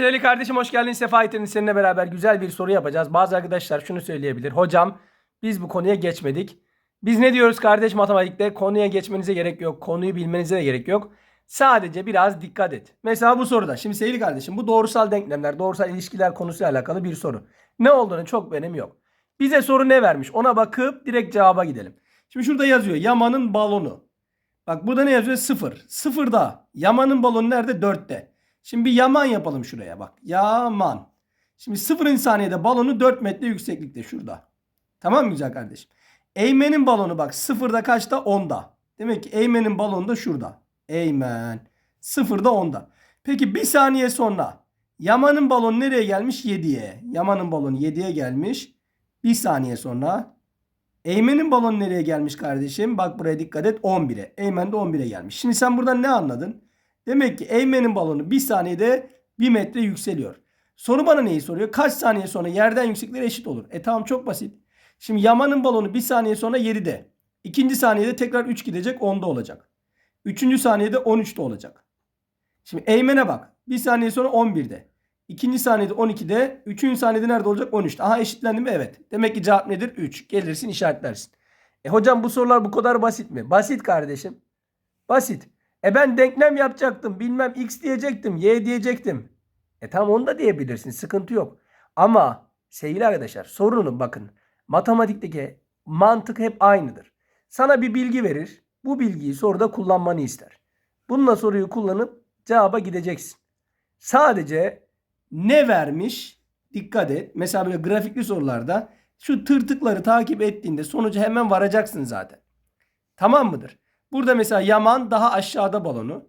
Sevgili kardeşim hoş geldin. Sefa getirdin. Seninle beraber güzel bir soru yapacağız. Bazı arkadaşlar şunu söyleyebilir. Hocam biz bu konuya geçmedik. Biz ne diyoruz kardeş matematikte? Konuya geçmenize gerek yok. Konuyu bilmenize de gerek yok. Sadece biraz dikkat et. Mesela bu soruda. Şimdi sevgili kardeşim bu doğrusal denklemler, doğrusal ilişkiler konusuyla alakalı bir soru. Ne olduğunu çok önemi yok. Bize soru ne vermiş? Ona bakıp direkt cevaba gidelim. Şimdi şurada yazıyor. Yaman'ın balonu. Bak burada ne yazıyor? Sıfır. Sıfırda. Yaman'ın balonu nerede? Dörtte. Şimdi bir yaman yapalım şuraya bak. Yaman. Şimdi sıfırıncı saniyede balonu 4 metre yükseklikte şurada. Tamam mı güzel kardeşim? Eymen'in balonu bak sıfırda kaçta? 10'da. Demek ki Eymen'in balonu da şurada. Eymen. Sıfırda 10'da. Peki bir saniye sonra Yaman'ın balonu nereye gelmiş? 7'ye. Yaman'ın balonu 7'ye gelmiş. Bir saniye sonra Eymen'in balonu nereye gelmiş kardeşim? Bak buraya dikkat et 11'e. Eymen de 11'e gelmiş. Şimdi sen buradan ne anladın? Demek ki Eymen'in balonu bir saniyede 1 metre yükseliyor. Soru bana neyi soruyor? Kaç saniye sonra yerden yüksekliğe eşit olur? E tamam çok basit. Şimdi Yaman'ın balonu bir saniye sonra 7'de. İkinci saniyede tekrar 3 gidecek 10'da olacak. Üçüncü saniyede 13'te olacak. Şimdi Eymen'e bak. Bir saniye sonra 11'de. İkinci saniyede 12'de. Üçüncü saniyede nerede olacak? 13'te. Aha eşitlendi mi? Evet. Demek ki cevap nedir? 3. Gelirsin işaretlersin. E hocam bu sorular bu kadar basit mi? Basit kardeşim. Basit. E ben denklem yapacaktım. Bilmem x diyecektim. Y diyecektim. E tamam onu da diyebilirsin. Sıkıntı yok. Ama sevgili arkadaşlar sorunun bakın. Matematikteki mantık hep aynıdır. Sana bir bilgi verir. Bu bilgiyi soruda kullanmanı ister. Bununla soruyu kullanıp cevaba gideceksin. Sadece ne vermiş? Dikkat et. Mesela böyle grafikli sorularda şu tırtıkları takip ettiğinde sonuca hemen varacaksın zaten. Tamam mıdır? Burada mesela Yaman daha aşağıda balonu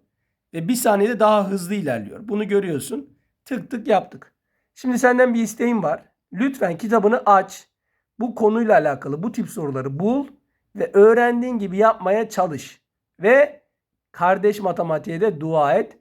ve bir saniyede daha hızlı ilerliyor. Bunu görüyorsun. Tık tık yaptık. Şimdi senden bir isteğim var. Lütfen kitabını aç. Bu konuyla alakalı bu tip soruları bul ve öğrendiğin gibi yapmaya çalış. Ve kardeş matematiğe de dua et.